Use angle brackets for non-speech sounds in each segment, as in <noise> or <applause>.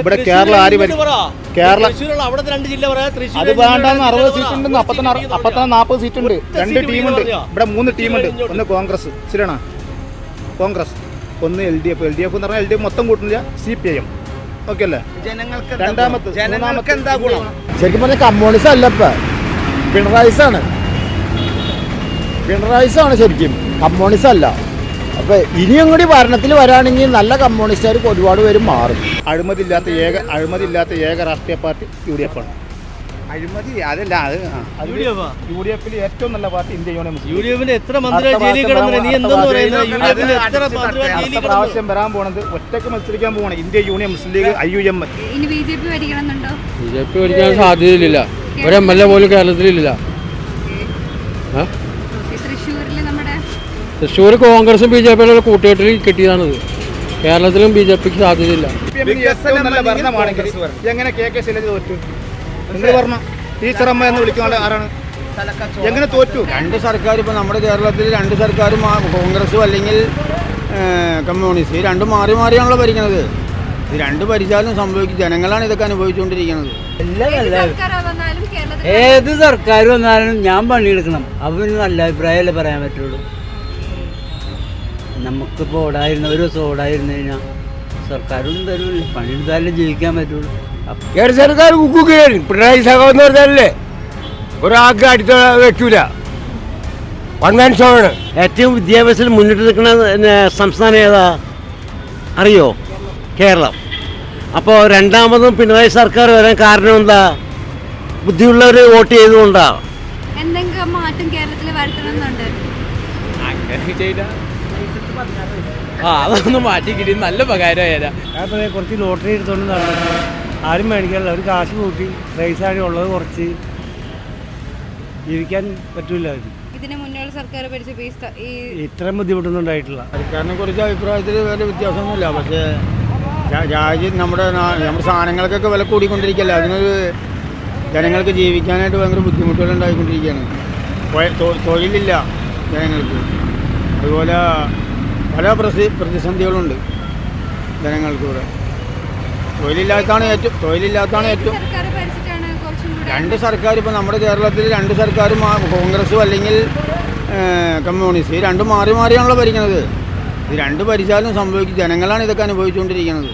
ഇവിടെ കേരള ആര് കേരള അവിടെ രണ്ട് ജില്ല അത് വേണ്ടെന്ന് അറുപത് സീറ്റ് ഉണ്ട് അപ്പത്തന്നെ അപ്പത്തന്നെ നാൽപ്പത് സീറ്റ് ഉണ്ട് രണ്ട് ടീമുണ്ട്. ഇവിടെ മൂന്ന് ടീമുണ്ട്. ഒന്ന് കോൺഗ്രസ്. ശരിയാണോ കോൺഗ്രസ്. ഒന്ന് L D F. L D F എന്ന് പറഞ്ഞാൽ എൽ ഡി എഫ് മൊത്തം കൂട്ടുന്നില്ല. C P I M okay അല്ലേ? ജനങ്ങൾക്ക് രണ്ടാമത്തെ ജനങ്ങൾക്ക് എന്താ ഗുണം? ശരിക്കും പറഞ്ഞാൽ കമ്മ്യൂണിസ്റ്റ് അല്ല ഇപ്പൊ. പിണറായിസാണ്. പിണറായിസാണ് ശരിക്കും. കമ്മ്യൂണിസ്റ്റ് അല്ല. അപ്പൊ ഇനിയും കൂടി ഭരണത്തിൽ വരാണെങ്കിൽ നല്ല കമ്മ്യൂണിസ്റ്റുകാർക്ക് ഒരുപാട് പേര് മാറും. അഴിമതി ഇല്ലാത്ത ഏക അഴിമതി ഇല്ലാത്ത ഏക രാഷ്ട്രീയ പാർട്ടി യു ഡി എഫ് ആണ്. അഴിമതി അതല്ല അത്. യു ഡി എഫിൽ ഏറ്റവും നല്ല party India Union U D എഫിന്റെ എത്ര മന്ത്രി ജയിലിൽ പ്രാവശ്യം കിടന്നു നീ വരാൻ എന്തെന്ന് പറയുന്നത്? പ്രാവശ്യം പോണത് ഒറ്റയ്ക്ക് മത്സരിക്കാൻ പോവാണ് India Union Muslim League I U M. ഇനി ബി ജെ പി ഭരിക്കണമെന്നുണ്ടോ? ബി ജെ പി ഭരിക്കാൻ സാധ്യതയില്ല ഒരു എം എൽ എ പോലും കേരളത്തിലില്ല. തൃശ്ശൂർ കോൺഗ്രസും ബി ജെ പിയുടെ കൂട്ടുകെട്ടിൽ കിട്ടിയതാണിത്. കേരളത്തിലും ബി ജെ പിക്ക് സാധ്യതയില്ല. എങ്ങനെ കെ കെ ശൈലജ തോറ്റു? നിങ്ങൾ പറഞ്ഞ ടീച്ചറമ്മ എന്ന് വിളിക്കുന്ന ആരാണ്? എങ്ങനെ തോറ്റു? രണ്ട് സർക്കാർ ഇപ്പോൾ നമ്മുടെ കേരളത്തിൽ രണ്ട് സർക്കാരും ആ- കോൺഗ്രസും അല്ലെങ്കിൽ കമ്മ്യൂണിസ്റ്റ് ഈ രണ്ടും മാറി മാറിയാണല്ലോ ഭരിക്കുന്നത് ഇത് രണ്ട് ഭരിച്ചാലും സംഭവിക്കും. ജനങ്ങളാണ് ഇതൊക്കെ അനുഭവിച്ചുകൊണ്ടിരിക്കുന്നത്. ഏത് സർക്കാർ വന്നാലും ഞാൻ പണിയെടുക്കണം. അവന് നല്ല അഭിപ്രായമല്ലേ പറയാൻ പറ്റുള്ളൂ. നമുക്കിപ്പോൾ ഓടായിരുന്ന ഒരു ദിവസം ഓടായിരുന്നു കഴിഞ്ഞാൽ സർക്കാരൊന്നും തരുമില്ല പണിയെടുത്താലേ ജീവിക്കാൻ പറ്റുള്ളൂ. കേരള സർക്കാർ പിണറായി സഹോദരൻ പറഞ്ഞാലേ ഒരാൾക്ക് അടുത്ത വെക്കൂല വൺ മാൻ ഷോ ആണ് ഏറ്റവും വിദ്യാഭ്യാസത്തിൽ മുന്നിട്ട് നിൽക്കുന്ന സംസ്ഥാനം ഏതാ? അറിയോ? കേരളം. അപ്പോൾ രണ്ടാമതും പിണറായി സർക്കാർ വരാൻ കാരണം എന്താ? ബുദ്ധിയുള്ളവർ വോട്ട് ചെയ്തുകൊണ്ടാ. എന്തെങ്കിലും മാറ്റം കേരളത്തിൽ വരുത്തണമെന്നുണ്ട്. ആ അതൊന്ന് മാറ്റി കിട്ടി നല്ല ഉപകാരമായാലും കുറച്ച് ലോട്ടറി എടുത്തോണ്ട് നടന്നു. ആരും മേടിക്കാനില്ല ഒരു കാശ് കൂട്ടി. പൈസ ഉള്ളത് കുറച്ച് ജീവിക്കാൻ പറ്റൂല ഇതിന് മുന്നേയുള്ള സർക്കാർ ഭരിച്ച ഇത്രയും ബുദ്ധിമുട്ടൊന്നും ഉണ്ടായിട്ടില്ല സർക്കാരിനെ കുറിച്ച് അഭിപ്രായത്തിൽ വേറെ വ്യത്യാസമൊന്നുമില്ല. പക്ഷേ രാജ്യം നമ്മുടെ നമ്മുടെ സാധനങ്ങൾക്കൊക്കെ വില കൂടിക്കൊണ്ടിരിക്കുകയല്ലേ? അതിനൊരു ജനങ്ങൾക്ക് ജീവിക്കാനായിട്ട് ഭയങ്കര ബുദ്ധിമുട്ടുകൾ ഉണ്ടായിക്കൊണ്ടിരിക്കുകയാണ്. തൊഴിലില്ല ജനങ്ങൾക്ക്. അതുപോലെ പല പ്രതി പ്രതിസന്ധികളുണ്ട് ജനങ്ങൾക്ക് ഇവിടെ തൊഴിലില്ലാത്തതാണ് ഏറ്റവും തൊഴിലില്ലാത്തതാണ് ഏത് ഏറ്റവും രണ്ട് സർക്കാർ ഇപ്പോൾ നമ്മുടെ കേരളത്തിൽ രണ്ട് സർക്കാരും കോൺഗ്രസും അല്ലെങ്കിൽ കമ്മ്യൂണിസ്റ്റ്. ഈ രണ്ടും മാറി മാറിയാണല്ലോ ഭരിക്കുന്നത് ഇത് രണ്ട് ഭരിച്ചാലും സംഭവിക്കും. ജനങ്ങളാണ് ഇതൊക്കെ അനുഭവിച്ചുകൊണ്ടിരിക്കുന്നത്.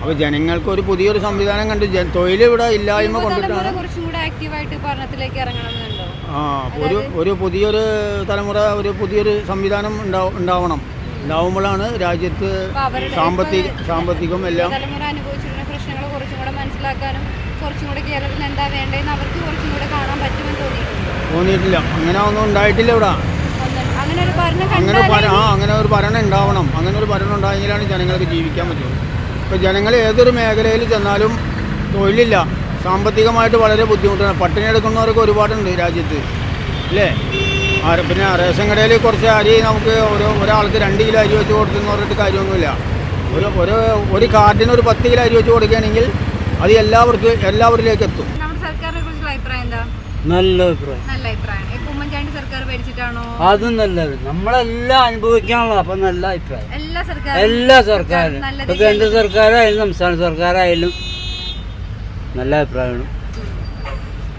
അപ്പോൾ ജനങ്ങൾക്ക് ഒരു പുതിയൊരു സംവിധാനം കണ്ട് തൊഴിലിവിടെ ഇല്ലായ്മ കൊണ്ടിട്ടാണ് കുറച്ചും കൂടെ ആക്റ്റീവായിട്ട് ഭരണത്തിലേക്ക് ഇറങ്ങണമെന്നുണ്ടോ ആ ഒരു ഒരു പുതിയൊരു തലമുറ ഒരു പുതിയൊരു സംവിധാനം ഉണ്ടാവും ഉണ്ടാവണം. ഉണ്ടാവുമ്പോഴാണ് രാജ്യത്ത് സാമ്പത്തിക സാമ്പത്തികം എല്ലാം തലമുറ അനുഭവിച്ചിരുന്ന പ്രശ്നങ്ങൾ കുറച്ചും കൂടെ മനസ്സിലാക്കാനും കുറച്ചും കൂടെ കേരളത്തിൽ എന്താ വേണ്ടതെന്ന് അവർക്ക് കുറച്ചും കൂടെ കാണാൻ പറ്റുമെന്ന് തോന്നിയിട്ടുണ്ട്. തോന്നിയിട്ടില്ല. അങ്ങനെ ഒന്നും ഉണ്ടായിട്ടില്ല ഇവിടെ. അങ്ങനെ ഒരു ഭരണം ആ അങ്ങനെ ഒരു ഭരണം ഉണ്ടാവണം. അങ്ങനെ ഒരു ഭരണം ഉണ്ടായെങ്കിലാണ് ജനങ്ങൾക്ക് ജീവിക്കാൻ പറ്റുള്ളൂ. ഇപ്പോൾ ജനങ്ങൾ ഏതൊരു മേഖലയിൽ ചെന്നാലും തൊഴിലില്ല. സാമ്പത്തികമായിട്ട് വളരെ ബുദ്ധിമുട്ടാണ്. പട്ടിണി എടുക്കുന്നവർക്ക് ഒരുപാടുണ്ട് രാജ്യത്ത്. അല്ലേ പിന്നെ റേഷൻ കടയിൽ കുറച്ച് അരി നമുക്ക് ഓരോ ഒരാൾക്ക് രണ്ട് കിലോ അരി വെച്ച് കൊടുത്തെന്ന് പറഞ്ഞിട്ട് കാര്യമൊന്നുമില്ല. ഒരു ഒരു ഒരു കാർഡിന് ഒരു പത്ത് കിലോ അരി വെച്ച് കൊടുക്കുകയാണെങ്കിൽ അത് എല്ലാവർക്കും എല്ലാവരിലേക്ക് എത്തും. നല്ല അഭിപ്രായം. നല്ല അഭിപ്രായം. ഇപ്പൊ ഉമ്മൻചാണ്ടി സർക്കാർ ഭരിച്ചിട്ടാണോ? അതും നല്ലത് നമ്മളെല്ലാം അനുഭവിക്കാനുള്ള അപ്പൊ നല്ല അഭിപ്രായം. എല്ലാ സർക്കാരും എല്ലാ സർക്കാരും. നല്ലത് ഇപ്പൊ കേന്ദ്ര സർക്കാരായാലും സംസ്ഥാന സർക്കാരായാലും നല്ല അഭിപ്രായമാണ്.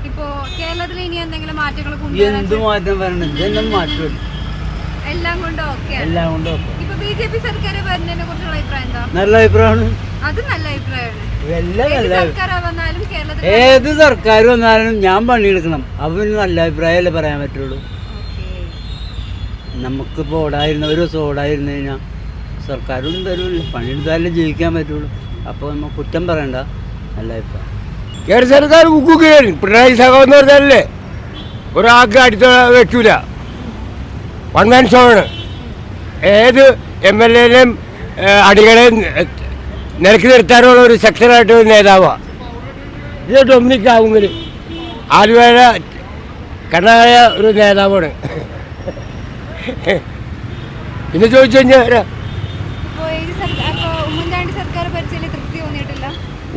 ഇപ്പോ കേരളത്തിൽ ഇനി എന്തെങ്കിലും മാറ്റങ്ങൾ എന്ത് മാറ്റം വരണം? ഇതൊന്നും മാറ്റമില്ല എല്ലാം കൊണ്ടും ഓക്കെ. എല്ലാം കൊണ്ടും ഒക്കെ. ഇപ്പൊ ബി ജെ പി സർക്കാർ വരുന്നതിനെ കുറിച്ചുള്ള അഭിപ്രായം എന്താ? നല്ല അഭിപ്രായമാണ്. അത് നല്ല അഭിപ്രായമാണ്. എല്ലാം നല്ല സർക്കാർ വന്നാലും കേരളത്തിൽ ഏത് സർക്കാർ വന്നാലും ഞാൻ പണിയെടുക്കണം. അവന് നല്ല അഭിപ്രായമല്ലേ പറയാൻ പറ്റുള്ളൂ. നമുക്കിപ്പോൾ ഓടായിരുന്ന ഒരു ദിവസം ഓടായിരുന്നു കഴിഞ്ഞാൽ സർക്കാരൊന്നും തരൂല്ല പണിയെടുത്താലേ ജീവിക്കാൻ പറ്റുള്ളൂ. അപ്പോൾ നമ്മൾ കുറ്റം പറയണ്ട. നല്ല അഭിപ്രായം. കേരള സർക്കാർ കുക്കുകയാണ് പിണറായി സഹോദരൻ പറഞ്ഞല്ലേ പറഞ്ഞാലേ ഒരാൾക്ക് അടുത്ത വെക്കൂല വൺ മാൻ ഷോ ആണ് ഏത് എം എൽ എനെയും അടികളെ നിരക്കി നിർത്താനുള്ള ഒരു സെക്ഷനായിട്ട് ഒരു നേതാവാണ് ഇത് ഡൊമിനിക് ആവുമെങ്കിൽ ആലുവേഴ കണ്ണായ ഒരു നേതാവാണ്. പിന്നെ ചോദിച്ചു കഴിഞ്ഞാൽ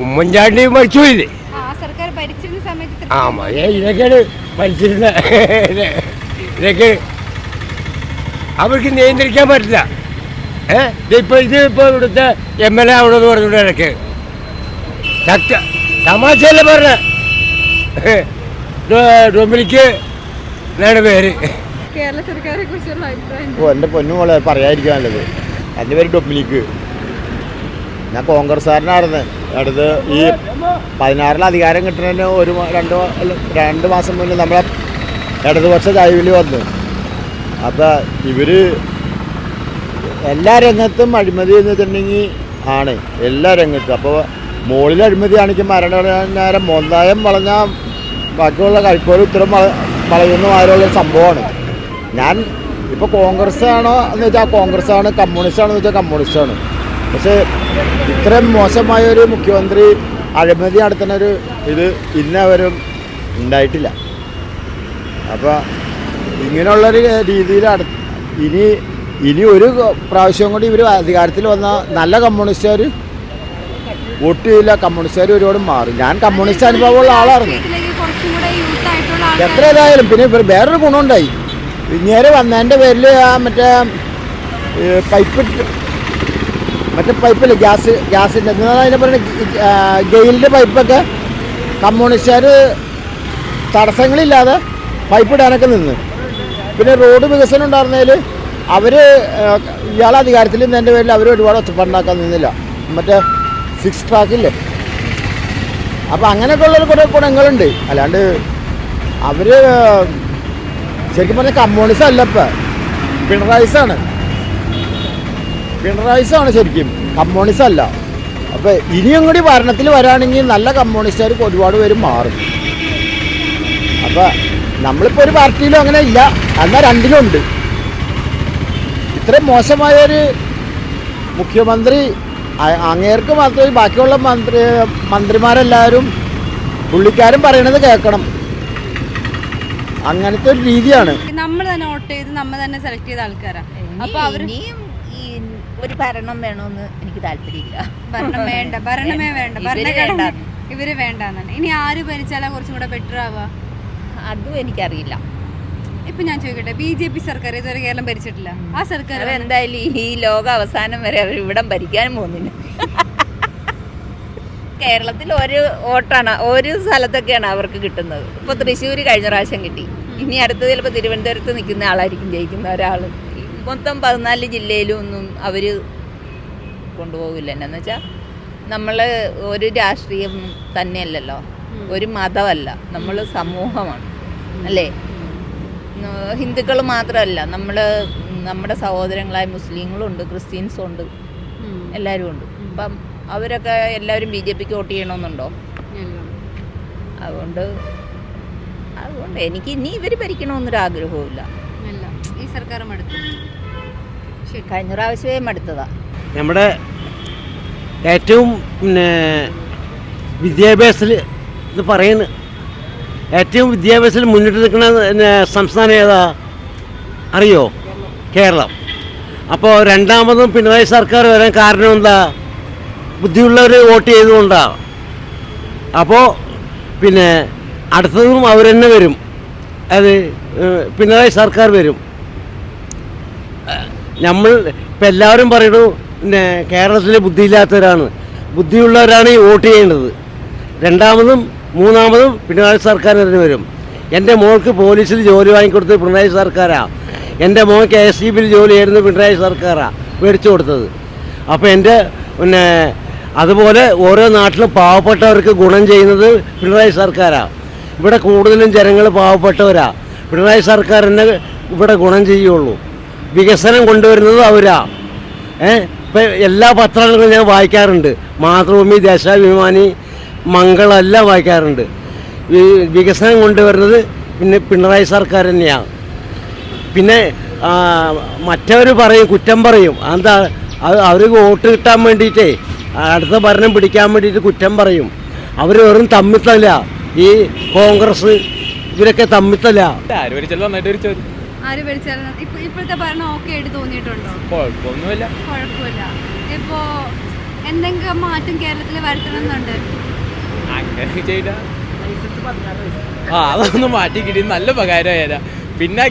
ഉമ്മൻചാണ്ടി മരിച്ചു ഭരിച്ചതിൽ ഇതൊക്കെയാണ് മരിച്ചിരുന്ന ഇതൊക്കെ അവർക്ക് നിയന്ത്രിക്കാൻ പറ്റില്ല. ഏഹ് ഇതിപ്പോൾ ഇത് ഇപ്പൊ ഇവിടുത്തെ എം എൽ എ അവിടെ നിന്ന് പറഞ്ഞിട്ട് ഇടയ്ക്ക്. തമാശയല്ല തമാശയല്ലേ പറഞ്ഞ? ഡൊമിനിക്ക് എന്നാണ് പേര്? കേരള സർക്കാരെ കുറിച്ചുള്ള അഭിപ്രായം ഓ എന്റെ പൊന്നുമോളെ പറയാതിരിക്കാനുള്ളത് എന്റെ പേര് ഡൊമിനിക്ക്. ഞാൻ കോൺഗ്രസ്സുകാരനായിരുന്നു. അടുത്ത് ഈ പതിനാറിൽ അധികാരം കിട്ടുന്നതിന് ഒരു രണ്ട് രണ്ട് മാസം മുന്നേ നമ്മളെ ഇടതുപക്ഷ ദൈവിൽ വന്നു. അപ്പോൾ ഇവർ എല്ലാ രംഗത്തും അഴിമതി എന്ന് വെച്ചിട്ടുണ്ടെങ്കിൽ ആണ് എല്ലാ രംഗത്തും. അപ്പോൾ മുകളിൽ അഴിമതി കാണിക്കും മരണനേരം മോന്തായം വളഞ്ഞ ബാക്കിയുള്ള കഴിക്കോലും ഇത്രയും വള വളയുന്ന മാതിരിയുള്ള സംഭവമാണ്. ഞാൻ ഇപ്പോൾ കോൺഗ്രസ് ആണോ എന്ന് വെച്ചാൽ കോൺഗ്രസ് ആണ് കമ്മ്യൂണിസ്റ്റ് ആണെന്ന് വെച്ചാൽ കമ്മ്യൂണിസ്റ്റ് ആണ് പക്ഷേ ഇത്രയും മോശമായ ഒരു മുഖ്യമന്ത്രി അഴിമതി നടത്തുന്ന ഒരു ഇത് ഇന്നവരും ഉണ്ടായിട്ടില്ല. അപ്പോൾ ഇങ്ങനെയുള്ളൊരു രീതിയിൽ ഇനി ഇനി ഒരു പ്രാവശ്യം കൂടി ഇവർ അധികാരത്തിൽ വന്ന നല്ല കമ്മ്യൂണിസ്റ്റുകാർ വോട്ട് ചെയ്യില്ല കമ്മ്യൂണിസ്റ്റുകാർ ഒരുപാട് മാറും. ഞാൻ കമ്മ്യൂണിസ്റ്റ് അനുഭവമുള്ള ആളായിരുന്നു. എത്ര ഇതായാലും പിന്നെ ഇവർ വേറൊരു ഗുണമുണ്ടായി. ഇങ്ങേരെ വന്നതിന്റെ പേരിൽ മറ്റേ പൈപ്പ് മറ്റേ പൈപ്പില്ല ഗ്യാസ് ഗ്യാസിന്റെ അതിനെ പറയുന്നത് ഗെയിലിന്റെ പൈപ്പൊക്കെ കമ്മ്യൂണിസ്റ്റുകാർ തടസ്സങ്ങളില്ലാതെ പൈപ്പ് ഇടാനൊക്കെ നിന്ന്. പിന്നെ റോഡ് വികസനം ഉണ്ടായിരുന്നതിൽ അവർ ഇയാളെ അധികാരത്തിൽ നിന്നതിന്റെ പേരിൽ അവർ ഒരുപാട് ഒച്ചപ്പാടുണ്ടാക്കാൻ നിന്നില്ല. മറ്റേ സിക്സ് ട്രാക്കില്ലേ അപ്പോൾ അങ്ങനെയൊക്കെ ഉള്ളൊരു കുറേ ഗുണങ്ങളുണ്ട്. അല്ലാണ്ട് അവർ ശരിക്കും പറഞ്ഞാൽ കമ്മ്യൂണിസം അല്ലപ്പ പിണറായിസാണ്. പിണറായിസാണ് ശരിക്കും. കമ്മ്യൂണിസ്റ്റ് അല്ല അപ്പോൾ ഇനിയും കൂടി ഭരണത്തിൽ വരാണെങ്കിൽ നല്ല കമ്മ്യൂണിസ്റ്റുകാർക്ക് ഒരുപാട് പേര് മാറും. അപ്പോൾ നമ്മളിപ്പോൾ ഒരു പാർട്ടിയിലും അങ്ങനെ ഇല്ല. എന്നാൽ രണ്ടിലും ഉണ്ട്. ഇത്രയും മോശമായൊരു മുഖ്യമന്ത്രി അങ്ങേർക്ക് മാത്രമേ ബാക്കിയുള്ള മന്ത്രി മന്ത്രിമാരെല്ലാവരും പുള്ളിക്കാരും പറയണത് കേൾക്കണം. അങ്ങനത്തെ ഒരു രീതിയാണ്. നമ്മൾ തന്നെ വോട്ട് ചെയ്ത് നമ്മൾ തന്നെ സെലക്ട് ചെയ്ത ആൾക്കാരാണ് അപ്പൊ അവർ ഒരു ഭരണം വേണമെന്ന് എനിക്ക് താല്പര്യമില്ല. ഭരണം വേണ്ട ഭരണമേ വേണ്ട ഭരണം ഭരണഘടന ഇവർ വേണ്ട ഇനി ആര് ഭരിച്ചാലാ കുറച്ചും കൂടെ ബെറ്റർ ആവുക? അതും എനിക്കറിയില്ല. ഇപ്പൊ ഞാൻ ചോദിക്കട്ടെ ബി ജെ പി സർക്കാർ ഇതുവരെ കേരളം ഭരിച്ചിട്ടില്ല? ആ സർക്കാർ എന്തായാലും ഈ ലോക അവസാനം വരെ അവർ ഇവിടം ഭരിക്കാനും പോകുന്നില്ല. കേരളത്തിൽ ഒരു വോട്ടാണ് ഒരു സ്ഥലത്തൊക്കെയാണ് അവർക്ക് കിട്ടുന്നത്. ഇപ്പൊ തൃശ്ശൂർ കഴിഞ്ഞ പ്രാവശ്യം കിട്ടി. ഇനി അടുത്ത ചിലപ്പോൾ തിരുവനന്തപുരത്ത് നിൽക്കുന്ന ആളായിരിക്കും ജയിക്കുന്ന ഒരാൾ മൊത്തം പതിനാല് ജില്ലയിലും ഒന്നും അവർ കൊണ്ടുപോകില്ല. എന്നാന്ന് വെച്ചാൽ നമ്മൾ ഒരു രാഷ്ട്രീയം തന്നെയല്ലല്ലോ. ഒരു മതമല്ല. നമ്മൾ സമൂഹമാണ്. അല്ലേ? ഹിന്ദുക്കൾ മാത്രമല്ല. നമ്മൾ നമ്മുടെ സഹോദരങ്ങളായ മുസ്ലിങ്ങളും ഉണ്ട് ക്രിസ്ത്യൻസും ഉണ്ട്. എല്ലാവരും ഉണ്ട്. അപ്പം അവരൊക്കെ എല്ലാവരും ബി ജെ പിക്ക് വോട്ട് ചെയ്യണമെന്നുണ്ടോ അതുകൊണ്ട് അതുകൊണ്ട് എനിക്ക് ഇനി ഇവർ ഭരിക്കണമെന്നൊരു ആഗ്രഹവുമില്ല ഈ സർക്കാർ മടുത്തു കഴിഞ്ഞ പ്രാവശ്യമേ മടുത്തതാ. നമ്മുടെ ഏറ്റവും പിന്നെ വിദ്യാഭ്യാസത്തിൽ ഇത് പറയുന്നത് ഏറ്റവും വിദ്യാഭ്യാസത്തിൽ മുന്നിട്ട് നിൽക്കുന്ന പിന്നെ സംസ്ഥാനം ഏതാ? അറിയോ? കേരളം. അപ്പോൾ രണ്ടാമതും പിണറായി സർക്കാർ വരാൻ കാരണം എന്താ? ബുദ്ധിയുള്ളവർ വോട്ട് ചെയ്തുകൊണ്ടാണ് അപ്പോൾ പിന്നെ അടുത്തതും അവർ തന്നെ വരും. അത് പിണറായി സർക്കാർ വരും. നമ്മൾ ഇപ്പം എല്ലാവരും പറയണു പിന്നെ കേരളത്തിലെ ബുദ്ധിയില്ലാത്തവരാണ്. ബുദ്ധിയുള്ളവരാണ് ഈ വോട്ട് ചെയ്യേണ്ടത്. രണ്ടാമതും മൂന്നാമതും പിണറായി സർക്കാർ തന്നെ വരും. എന്റെ മോൾക്ക് പോലീസിൽ ജോലി വാങ്ങിക്കൊടുത്തത് പിണറായി സർക്കാരാണ് എന്റെ മോൾക്ക് എസ് സി ബിയിൽ ജോലി ചെയ്യുന്നത് പിണറായി സർക്കാരാണ് മേടിച്ചു കൊടുത്തത്. അപ്പോൾ എന്റെ പിന്നെ അതുപോലെ ഓരോ നാട്ടിലും പാവപ്പെട്ടവർക്ക് ഗുണം ചെയ്യുന്നത് പിണറായി സർക്കാരാണ് ഇവിടെ കൂടുതലും ജനങ്ങൾ പാവപ്പെട്ടവരാണ് പിണറായി സർക്കാർ തന്നെ ഇവിടെ ഗുണം ചെയ്യുള്ളൂ. വികസനം കൊണ്ടുവരുന്നത് അവരാ. ഏ? ഇപ്പം എല്ലാ പത്രങ്ങളും ഞാൻ വായിക്കാറുണ്ട്. മാതൃഭൂമി ദേശാഭിമാനി മംഗളെല്ലാം വായിക്കാറുണ്ട്. ഈ വികസനം കൊണ്ടുവരുന്നത് പിന്നെ പിണറായി സർക്കാർ തന്നെയാണ് പിന്നെ മറ്റവർ പറയും കുറ്റം പറയും. എന്താ അത് അവർക്ക് വോട്ട് കിട്ടാൻ വേണ്ടിയിട്ടേ അടുത്ത ഭരണം പിടിക്കാൻ വേണ്ടിയിട്ട് കുറ്റം പറയും. അവർ വെറും തമ്മിത്തല്ല ഈ കോൺഗ്രസ് ഇവരൊക്കെ തമ്മിത്തല്ല ആര് ഭരിച്ചാലും നന്നായിട്ട് ഇപ്പോഴത്തെ ഭരണം ഓക്കെ ആയിട്ട് തോന്നിയിട്ടുണ്ടോ? കുഴപ്പമൊന്നുമില്ല. കുഴപ്പമില്ല. ഇപ്പോ എന്തെങ്കിലും മാറ്റം കേരളത്തിൽ വരുത്തണമെന്നുണ്ട്? അങ്ങനെ ചെയ്ത. ആ അതൊന്നും മാറ്റി കിട്ടി. നല്ല ഉപകാരമായാ പിന്നെ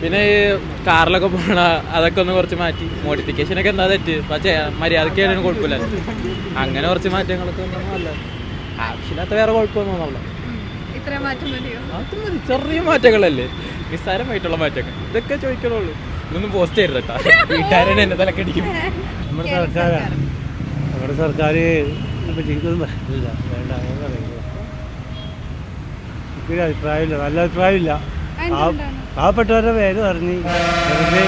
പിന്നെ ഈ കാറിലൊക്കെ പോണ അതൊക്കെ ഒന്ന് കുറച്ച് മാറ്റി. മോഡിഫിക്കേഷൻ ഒക്കെ എന്താ തെറ്റ്? പക്ഷേ മര്യാദയ്ക്ക് കുഴപ്പമില്ല അങ്ങനെ കുറച്ച് മാറ്റങ്ങളൊക്കെ നല്ല ആവശ്യമില്ലാത്ത വേറെ കുഴപ്പമൊന്നും മതിയോ അത് മതി. ചെറിയ മാറ്റങ്ങളല്ലേ? നിസ്സാരമായിട്ടുള്ള മാറ്റങ്ങൾ. ഇതൊക്കെ ചോദിക്കണുള്ളൂ. ഇതൊന്നും പോസ്റ്റ് ചെയ്തു കേട്ടോ. <laughs> വീട്ടുകാരനെ എന്നെ തലക്കടിക്കും. നമ്മുടെ സർക്കാർ. നമ്മുടെ സർക്കാർ പറ്റില്ല വേണ്ട എനിക്കൊരു അഭിപ്രായമില്ല. നല്ല അഭിപ്രായമില്ല. പാവപ്പെട്ടവരുടെ പേര് പറഞ്ഞ് വെറുതെ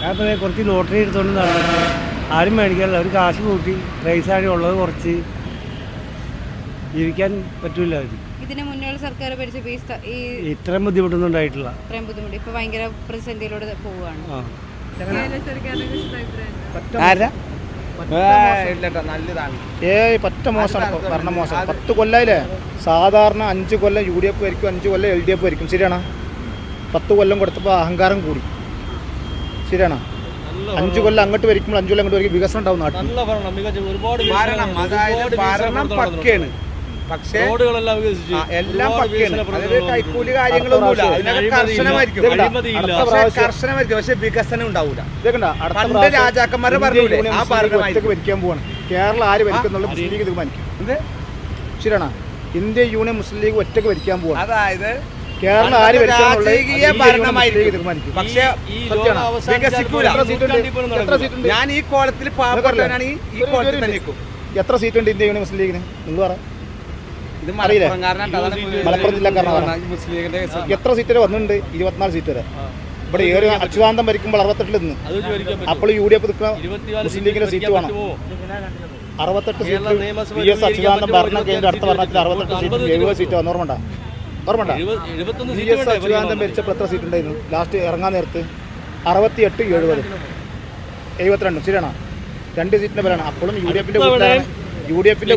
ഞാൻ പറയാം കുറച്ച് ലോട്ടറി എടുത്തോണ്ട് നടന്നു. ആരും മേടിക്കാറില്ല. അവർ കാശ് കൂട്ടി പ്രൈസാണ് ഉള്ളത് കുറച്ച് ജീവിക്കാൻ പറ്റൂല അവർക്ക് ഇതിന് മുന്നേയുള്ള സർക്കാർ ഭരിച്ചപ്പോൾ ഈ സ്ഥ- ഈ ഇത്രയും ബുദ്ധിമുട്ടൊന്നും ഉണ്ടായിട്ടില്ല ഇത്രയും ബുദ്ധിമുട്ട്. ഇപ്പൊ ഭയങ്കര പ്രതിസന്ധിയിലൂടെ പോവുകയാണ്. ആ. കേരള സർക്കാരിനെ കുറിച്ച് അഭിപ്രായം ആരാ ഇല്ലട്ടോ നല്ലതാണ്. ഏയ് പറ്റ മോശമാണ് ഭരണം മോശം. പത്ത് കൊല്ലായില്ലേ? സാധാരണ അഞ്ച് കൊല്ലം യു ഡി എഫ് ആയിരിക്കും അഞ്ച് കൊല്ലം എൽ ഡി എഫ് ആയിരിക്കും ശരിയാണോ? പത്ത് കൊല്ലം കൊടുത്തപ്പോൾ അഹങ്കാരം കൂടി. ശരിയാണോ? അഞ്ച് കൊല്ലം അങ്ങോട്ട് വരിക്കുമ്പോൾ അഞ്ച് കൊല്ലം അങ്ങോട്ട് വരിക്കും വികസനം ഉണ്ടാവും നാട്ടിൽ. നല്ല ഭരണം. മികച്ച ഒരുപാട് ഭരണം അതായത് ഭരണം പക്കയാണ്. പക്ഷേ റോഡുകളെല്ലാം വികസിച്ചു എല്ലാം പക്കയാണ്. കൈക്കൂലി കാര്യങ്ങളൊന്നുമില്ല അതിനൊക്കെ കർശനമായിരിക്കും? പക്ഷേ കർശനമായിരിക്കും. പക്ഷെ വികസനം ഉണ്ടാവൂല. പണ്ട് രാജാക്കന്മാരെ പറഞ്ഞൂലേ? ആ പാർട്ടി ഭരണമായിരിക്കും. ഭരിക്കാൻ പോവാണ്. കേരളം ആര് ഭരിക്കുന്നുള്ള മുസ്ലിം ലീഗ് തീരുമാനിക്കും ശരിയാണോ? ഇന്ത്യൻ യൂണിയൻ മുസ്ലിം ലീഗ് ഒറ്റയ്ക്ക് ഭരിക്കാൻ പോവാണ്. അതായത് കേരളം ആര് ഉണ്ട്? ഞാൻ ഈ കോളത്തിൽ പാവപ്പെട്ടവനാണ് ഈ കോളത്തിൽ എത്ര സീറ്റ് ഉണ്ട് ഇന്ത്യ യൂണിയൻ മുസ്ലിം ലീഗിന്? നിങ്ങൾ പറ. ഇത് അറിയില്ലേ? മലപ്പുറം ജില്ലക്കാരനാണ്. എത്ര സീറ്റ് വരെ വന്നിട്ടുണ്ട്? ഇരുപത്തിനാല് സീറ്റ് വരെ. ഇവിടെ ഏറെ അച്യുതാന്തം ഭരിക്കുമ്പോൾ അറുപത്തെട്ടിൽ നിന്ന്. അപ്പോൾ യു ഡി എഫ് നിൽക്കുന്ന മുസ്ലിം ലീഗിന്റെ സീറ്റ് വേണം? അറുപത്തെട്ട് സീറ്റ് വി എസ് അച്യുതാനന്ദം ഭരണം കഴിഞ്ഞ അടുത്ത ഭരണത്തിൽ അറുപത്തെട്ട് സീറ്റ്. എഴുപത് സീറ്റ് വന്നു ഓർമ്മ ഓർമ്മ എഴുപത്- എഴുപത്തൊന്ന് വി എസ് അച്യുതാന്തം അച്യുതാനന്ദം ഭരിച്ചപ്പോൾ എത്ര സീറ്റ് ഉണ്ടായിരുന്നു? ലാസ്റ്റ് ഇറങ്ങാൻ നേരത്ത് അറുപത്തിയെട്ട് എഴുപത്. എഴുപത്തിരണ്ടും. ശരിയാണോ? രണ്ട് സീറ്റിന്റെ പേരാണ്. അപ്പോഴും യു ഡി എഫിന്റെ യു ഡി എഫിന്റെ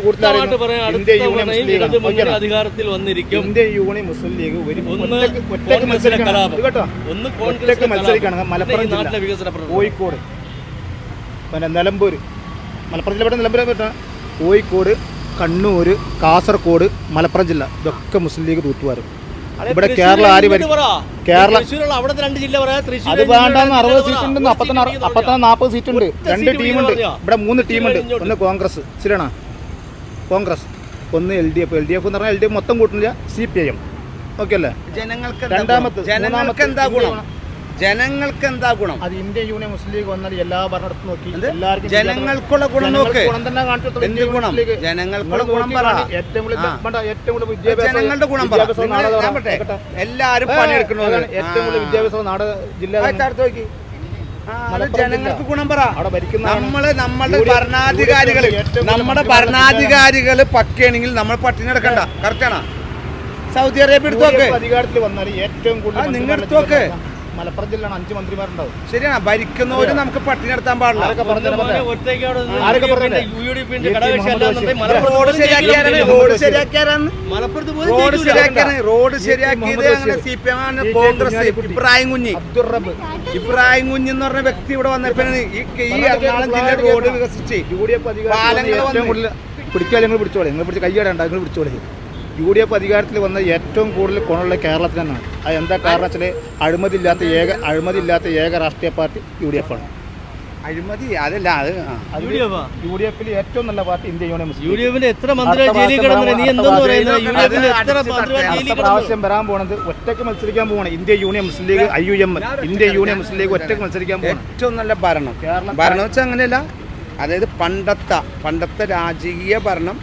മുന്നണി അധികാരത്തിൽ വന്നിരിക്കും. ഇന്ത്യ യൂണിയൻ മുസ്ലിം ലീഗ് ഒറ്റയ്ക്ക് മത്സരിക്കണം. മലപ്പുറം കോഴിക്കോട്. പിന്നെ നിലമ്പൂർ മലപ്പുറം ജില്ല ഇവിടെ നിലമ്പൂർ കോഴിക്കോട് കണ്ണൂർ കാസർഗോഡ് മലപ്പുറം ജില്ല. ഇതൊക്കെ മുസ്ലിം ലീഗ് തൂത്തുവാരും. ഇവിടെ കേരള ആര് ഭരിക്കും? കേരള- തൃശ്ശൂരുള്ള അവിടുത്തെ രണ്ട് ജില്ല പറയാ. തൃശ്ശൂർ അത് വേണ്ടാന്ന് അറുപത് സീറ്റ് ഉണ്ട് അപ്പത്തന്നെ അപ്പത്തന്നെ നാൽപ്പത് സീറ്റ് ഉണ്ട് രണ്ട് ടീമുണ്ട്. ഇവിടെ മൂന്ന് ടീമുണ്ട്. ഒന്ന് കോൺഗ്രസ്. ശരിയാണോ കോൺഗ്രസ്. ഒന്ന് L D F. L D F എന്ന് പറഞ്ഞാൽ എൽ ഡി എഫ് മൊത്തം കൂട്ടുന്നില്ല C P I M. Okay അല്ലേ? ജനങ്ങൾക്ക് രണ്ടാമത്തെ, മൂന്നാമത്തെ എന്താ ഗുണം? ജനങ്ങൾക്ക് എന്താ ഗുണം? അത് ഇന്ത്യ യൂണിയൻ മുസ്ലിം ലീഗ് വന്നാൽ എല്ലാ ഭരണത്തും നോക്കി? എല്ലാവർക്കും ജനങ്ങൾക്കുള്ള ഗുണം നോക്ക്. ഗുണം തന്നെ കാണിച്ചു എന്ത് ഇന്ത്യൻ ഗുണം? ജനങ്ങൾക്കുള്ള ഗുണം പറ. ഏറ്റവും കൂടുതൽ ആ. ഏറ്റവും കൂടുതൽ വിദ്യാഭ്യാസം ജനങ്ങളുടെ ഗുണം പറ. എല്ലാവരും ഏ, ഏറ്റവും കൂടുതൽ വിദ്യാഭ്യാസം നാട് ജില്ല നോക്കി. ജനങ്ങൾക്ക് ഗുണം പറ. നമ്മൾ നമ്മളുടെ ഭരണാധികാരികൾ നമ്മുടെ ഭരണാധികാരികൾ പക്കയാണെങ്കിൽ നമ്മൾ പട്ടിണി എടുക്കണ്ട കറക്റ്റാണോ സൗദി അറേബ്യ എടുത്ത് നോക്ക്. അധികാരത്തിൽ വന്നാൽ ഏറ്റവും കൂടുതൽ നിങ്ങൾ മന്ത്രിമാരുടെ എടുത്ത് നോക്ക്. ജില്ല മലപ്പുറം ജില്ലയാണ് അഞ്ച് മന്ത്രിമാരുണ്ടാവും. ശരിയാണ്. ഭരിക്കുന്നവര് നമുക്ക് പട്ടിണി നടത്താൻ പാടില്ല. റോഡ് ശരിയാക്കിയത് അങ്ങനെ സി പി എം ആണ് കോൺഗ്രസ് ഇബ്രാഹിം കുഞ്ഞി. അബ്ദുറബ് ഇബ്രാഹിം കുഞ്ഞി എന്ന് പറഞ്ഞ വ്യക്തി ഇവിടെ വന്നപ്പോഴാണ് ഈ എറണാകുളം ജില്ല റോഡ് വികസിച്ച് പാലങ്ങൾ പിടിക്കാൻ നിങ്ങൾ പിടിച്ചോളെ. നിങ്ങൾ പിടിച്ച് കൈയ്യടണ്ട നിങ്ങൾ പിടിച്ചോളെ. യു ഡി എഫ് അധികാരത്തിൽ വന്ന ഏറ്റവും കൂടുതൽ ഗുണമുള്ള കേരളത്തിൽ തന്നെയാണ് അത് എന്താ കാരണം വെച്ചാൽ അഴിമതിയില്ലാത്ത ഏക അഴിമതിയില്ലാത്ത ഏക രാഷ്ട്രീയ പാർട്ടി യു ഡി എഫ് ആണ്. അഴിമതി അതല്ല അത്? യു ഡി എഫിൽ ഏറ്റവും നല്ല party India Union Muslim U D എഫിൽ എത്ര പ്രാവശ്യം വരാൻ പോണത് ഒറ്റയ്ക്ക് മത്സരിക്കാൻ പോകണം India Union Muslim League I U M India Union Muslim League ഒറ്റയ്ക്ക് മത്സരിക്കാൻ പോകണം ഏറ്റവും നല്ല ഭരണം. കേരളം ഭരണം വെച്ചാൽ അങ്ങനെയല്ല. അതായത് പണ്ടത്തെ പണ്ടത്തെ രാജകീയ ഭരണം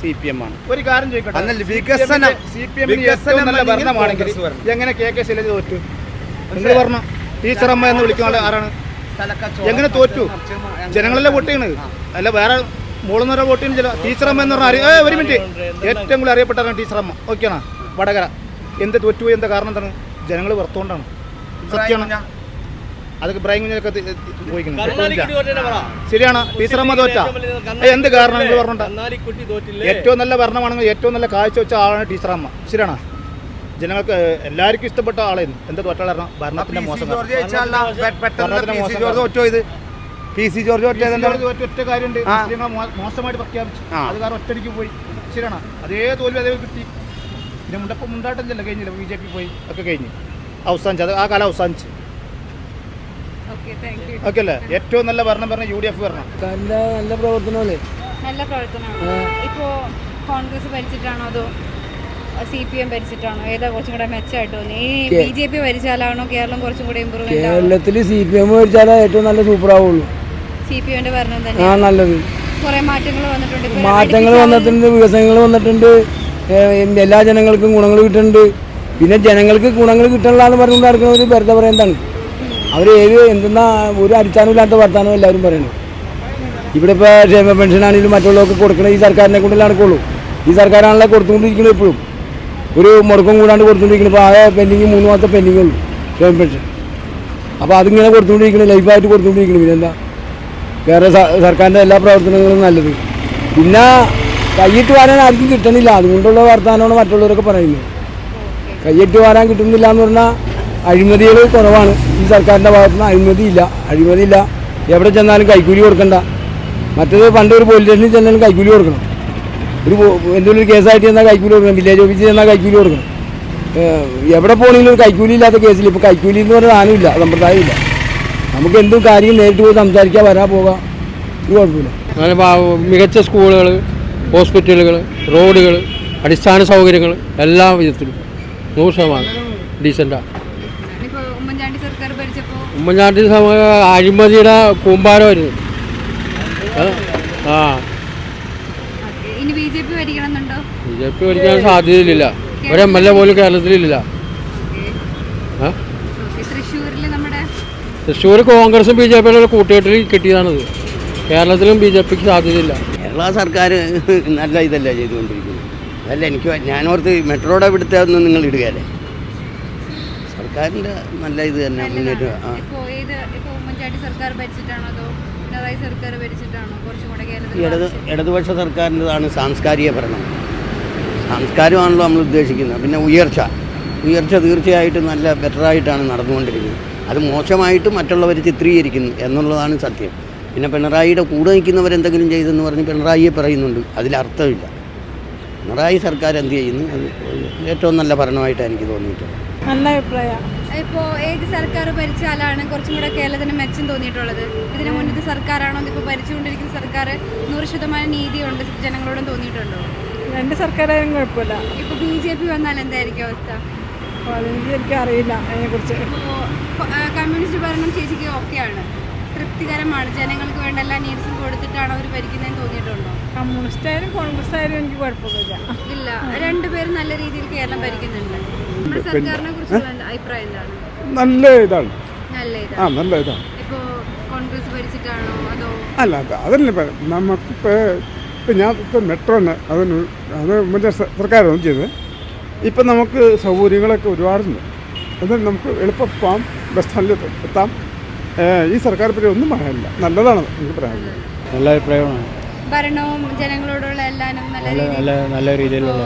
സി പി എം ആണ്. ഒരു കാര്യം ചോദിക്കട്ടെ? വികസനം. സി പി വികസനം നല്ല ഭരണമാണെങ്കിൽ. എങ്ങനെ കെ കെ ശൈലജ തോറ്റു? നിങ്ങൾ പറഞ്ഞു? ടീച്ചറമ്മ എന്ന് വിളിക്കുന്ന ആരാണ്? എങ്ങനെ തോറ്റു? ജനങ്ങളെല്ലാം വോട്ട് ചെയ്യണത്? അല്ല വേറെ മോളെന്ന് വോട്ട് ചെയ്യുന്ന ചില ടീച്ചറമ്മ എന്ന് പറഞ്ഞാൽ ഏ ഒരു മിനിറ്റ്. ഏറ്റവും കൂടുതൽ അറിയപ്പെട്ടതാണ് ടീച്ചറമ്മ? ഓക്കെയാണ്? വടകര. എന്ത് തോറ്റുപോയി? എന്താ കാരണം എന്താണ്? ജനങ്ങൾ വെറുത്തോണ്ടാണ് സത്യമാണ്? അതൊക്കെ ഇബ്രാഹിം കുഞ്ഞൊക്കെ പറ. ശരിയാണ്. ടീച്ചറമ്മ തോറ്റ. എന്ത് കാരണം നിങ്ങൾ പറഞ്ഞോണ്ടാ തോറ്റില്ലേ? ഏറ്റവും നല്ല ഭരണമാണെങ്കിൽ ഏറ്റവും നല്ല കാഴ്ച വെച്ച ആളാണ് ടീച്ചറമ്മ ശരിയാണ്. ജനങ്ങൾക്ക് എല്ലാവർക്കും ഇഷ്ടപ്പെട്ട ആളായിരുന്നു. എന്താ തോറ്റാൽ കാരണം ഭരണത്തിന്റെ മോശം. പെ- സി ജോർജ് തോറ്റ ഒറ്റ കാര്യമുണ്ട്. മോശമായിട്ട് പ്രഖ്യാപിച്ചു. അത് കാരണം ഒറ്റടിക്ക് പോയി. ശരിയാണ്. അതേ തോൽവി അതേ കിട്ടി. പിന്നെ മുണ്ടപ്പം മുണ്ടാട്ടം ചെല്ലാം കഴിഞ്ഞില്ല? ബി ജെ പി പോയി. ഒക്കെ കഴിഞ്ഞ്. അവസാനിച്ചു. അത് ആ കാലം അവസാനിച്ചു. ഓക്കെ അല്ലേ? ഏറ്റവും നല്ല ഭരണം പറഞ്ഞ യു ഡി എഫ് ഭരണം. നല്ല നല്ല പ്രവർത്തനമല്ലേ നല്ല പ്രവർത്തനമാണ്. ഇപ്പോ കോൺഗ്രസ് ഭരിച്ചിട്ടാണോ അതോ സി പി എം ഭരിച്ചിട്ടാണോ? ഏതാ കുറച്ചും കൂടെ മെച്ചമായിട്ട് തോന്നി ഈ ബി ജെ പി ഭരിച്ചാലാണോ കേരളം കുറച്ചും കൂടെ ഇമ്പ്രൂവ്മെന്റ് ആവും കേരളത്തിൽ സി പി എം ഭരിച്ചാലേ ഏറ്റവും നല്ല സൂപ്പർ ആവുള്ളൂ. സി പി എമ്മിന്റെ ഭരണം ആ തന്നെ നല്ലത്. കുറെ മാറ്റങ്ങൾ വന്നിട്ടുണ്ട്. മാറ്റങ്ങൾ വന്നിട്ടുണ്ട് വികസനങ്ങൾ വന്നിട്ടുണ്ട്. എല്ലാ ജനങ്ങൾക്കും ഗുണങ്ങൾ കിട്ടുന്നുണ്ട്. പിന്നെ ജനങ്ങൾക്ക് ഗുണങ്ങൾ കിട്ടണില്ലാന്ന് പറഞ്ഞുകൊണ്ട് നടക്കുന്ന ഒരു വെറുതെ പറയുന്നതാണ്. അവർ ഏത് എന്തെന്നാ ഒരു അടിസ്ഥാനമില്ലാത്ത വർത്താനം എല്ലാവരും പറയുന്നത് ഇവിടെ ഇപ്പോൾ ക്ഷേമ പെൻഷൻ ആണെങ്കിലും മറ്റുള്ളവർക്ക് കൊടുക്കണ ഈ സർക്കാരിനെ കൊണ്ടല്ലേ നടക്കുള്ളൂ. ഈ സർക്കാരാണല്ലോ കൊടുത്തുകൊണ്ടിരിക്കുന്നത് ഇപ്പോഴും. ഒരു മുടക്കം കൂടാണ്ട് കൊടുത്തുകൊണ്ടിരിക്കുന്നത്. ഇപ്പോൾ ആകെ പെൻഡിങ് മൂന്ന് മാസത്തെ പെൻഡിങ് ഉള്ളൂ ക്ഷേമ പെൻഷൻ. അപ്പോൾ അതിങ്ങനെ കൊടുത്തുകൊണ്ടിരിക്കുന്നത് ലൈഫായിട്ട് കൊടുത്തുകൊണ്ടിരിക്കുന്നത് പിന്നെന്താ? വേറെ സർക്കാരിന്റെ എല്ലാ പ്രവർത്തനങ്ങളും നല്ലത്. പിന്നെ കൈയിട്ട് വരാൻ ആർക്കും കിട്ടണില്ല. അതുകൊണ്ടുള്ള വർത്തമാനമാണ് മറ്റുള്ളവരൊക്കെ പറയുന്നത്. കൈയിട്ട് വരാൻ കിട്ടുന്നില്ല എന്ന് പറഞ്ഞാൽ അഴിമതികൾ കുറവാണ്. ഈ സർക്കാരിന്റെ ഭാഗത്തു നിന്ന് അഴിമതിയില്ല. അഴിമതിയില്ല. എവിടെ ചെന്നാലും കൈക്കൂലി കൊടുക്കണ്ട. മറ്റേത് പണ്ട് ഒരു പോലീസ് സ്റ്റേഷനിൽ ചെന്നാലും കൈക്കൂലി കൊടുക്കണം. ഒരു എന്തെങ്കിലും ഒരു കേസായിട്ട് ചെന്നാൽ കൈക്കൂലി കൊടുക്കണം. വില്ലേജ് ഓഫീസിൽ ചെന്നാൽ കൈക്കൂലി കൊടുക്കണം. എവിടെ പോകണമെങ്കിലും ഒരു കൈക്കൂലി ഇല്ലാത്ത കേസിൽ ഇപ്പോൾ കൈക്കൂലി എന്ന് പറഞ്ഞ സാധനമില്ല സമ്പ്രദായമില്ല നമുക്ക് എന്തും കാര്യം നേരിട്ട് പോയി സംസാരിക്കാൻ വരാൻ പോകാം. ഒരു കുഴപ്പമില്ല. അങ്ങനെ മികച്ച സ്കൂളുകൾ ഹോസ്പിറ്റലുകൾ റോഡുകൾ അടിസ്ഥാന സൗകര്യങ്ങൾ എല്ലാ വിധത്തിലും നൂറ് ശതമാനം ഡീസന്റാണ് ഇപ്പൊ ഉമ്മൻചാണ്ടി സർക്കാർ ഭരിച്ചപ്പോ ഉമ്മൻചാണ്ടി സമ അഴിമതിയുടെ കൂമ്പാരമായിരുന്നു ആ, ഇനി ബി ജെ പി ഭരിക്കണമെന്നുണ്ടോ? ബി ജെ പി ഭരിക്കാൻ സാധ്യതയില്ല ഒരു എം എൽ എ പോലും കേരളത്തിലില്ല. തൃശ്ശൂർ കോൺഗ്രസും ബി ജെ പിയുടെ കൂട്ടുകെട്ടിൽ കിട്ടിയതാണത്. കേരളത്തിലും ബി ജെ പിക്ക് സാധ്യതയില്ല. കേരള സർക്കാർ നല്ല ഇതല്ല ചെയ്തുകൊണ്ടിരിക്കുന്നത്. അല്ല എനിക്ക് ഞാനോർത്ത് മെട്രോയുടെ ഇവിടുത്തെ ഒന്നും നിങ്ങൾ ഇടുകയല്ലേ? സർക്കാരിന്റെ നല്ല ഇത് തന്നെ മുന്നേറ്റ ഇടത്? ഇടതുപക്ഷ സർക്കാരിന്റെതാണ് സാംസ്കാരിക ഭരണം. സംസ്കാരമാണല്ലോ നമ്മൾ ഉദ്ദേശിക്കുന്നത്. പിന്നെ ഉയർച്ച. ഉയർച്ച തീർച്ചയായിട്ടും നല്ല ബെറ്ററായിട്ടാണ് നടന്നുകൊണ്ടിരിക്കുന്നത്. അത് മോശമായിട്ട് മറ്റുള്ളവർ ചിത്രീകരിക്കുന്നു എന്നുള്ളതാണ് സത്യം. പിന്നെ പിണറായിയുടെ കൂടെ നിൽക്കുന്നവരെന്തെങ്കിലും ചെയ്തെന്ന് പറഞ്ഞ് പിണറായിയെ പറയുന്നുണ്ട്. അതിലർത്ഥമില്ല പിണറായി സർക്കാർ എന്ത് ചെയ്യുന്നു? അത് ഏറ്റവും നല്ല ഭരണമായിട്ടാണ് എനിക്ക് തോന്നിയിട്ടുള്ളത്. നല്ല അഭിപ്രായം ഇപ്പോ ഏത് സർക്കാർ ഭരിച്ചാലാണ് കുറച്ചും കൂടെ കേരളത്തിന് മെച്ചം തോന്നിയിട്ടുള്ളത്? ഇതിന് മുന്നത്തെ സർക്കാരാണോ ഇപ്പൊ ഭരിച്ചുകൊണ്ടിരിക്കുന്ന സർക്കാർ നൂറ് ശതമാനം നീതിയുണ്ട് ജനങ്ങളോടും തോന്നിയിട്ടുണ്ടോ? രണ്ട് സർക്കാരായാലും കുഴപ്പമില്ല. ഇപ്പൊ ബി ജെ പി വന്നാൽ എന്തായിരിക്കും അവസ്ഥ? അതെനിക്ക് എനിക്ക് അറിയില്ല അതിനെക്കുറിച്ച്. കമ്മ്യൂണിസ്റ്റ് ഭരണം ചേച്ചിക്ക് ഓക്കെയാണ്. തൃപ്തികരമാണ്. ജനങ്ങൾക്ക് വേണ്ട എല്ലാ നീഡ്സും കൊടുത്തിട്ടാണ് അവർ ഭരിക്കുന്നതെന്ന് തോന്നിയിട്ടുണ്ടോ? കമ്മ്യൂണിസ്റ്റ് ആയാലും കോൺഗ്രസ് ആയാലും എനിക്ക് കുഴപ്പമൊന്നുമില്ല. ഇല്ല. രണ്ടുപേരും നല്ല രീതിയിൽ കേരളം ഭരിക്കുന്നുണ്ട്. നമ്മുടെ സർക്കാരിനെ കുറിച്ചുള്ള എന്താ- എന്താണ്? നല്ല ഇതാണ്. നല്ല ആ നല്ല ഇതാണ്. ഇപ്പോ കോൺഗ്രസ് ഭരിച്ചിട്ടാണോ അതോ? അല്ല അത് അതല്ല നമുക്കിപ്പോൾ ഇപ്പം ഞാൻ ഇപ്പം മെട്രോന് അതിന് അത് മറ്റേ സർക്കാരാണ് ചെയ്തത്. ഇപ്പം നമുക്ക് സൗകര്യങ്ങളൊക്കെ ഒരുപാടുണ്ട്. അത് നമുക്ക് എളുപ്പം പോകാം ബസ് സ്റ്റാൻഡിൽ എത്താം. ഈ സർക്കാർ പറ്റി ഒന്നും പറയാനില്ല. നല്ലതാണ് എനിക്ക് പറയാനുള്ളത്. നല്ല അഭിപ്രായമാണ്. ഭരണവും ജനങ്ങളോടുള്ള എല്ലാനും നല്ല നല്ല രീതിയിലുള്ള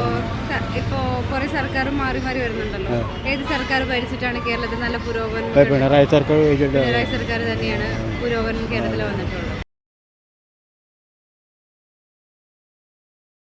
ഇപ്പോ സ- കുറെ സർക്കാർ മാറി മാറി വരുന്നുണ്ടല്ലോ. ഏത് സർക്കാർ ഭരിച്ചിട്ടാണ് കേരളത്തിൽ നല്ല പുരോഗമനം പിണറായി സർക്കാർ പിണറായി സർക്കാർ തന്നെയാണ് പുരോഗമനം കേരളത്തിൽ വന്നിട്ടുള്ളത്.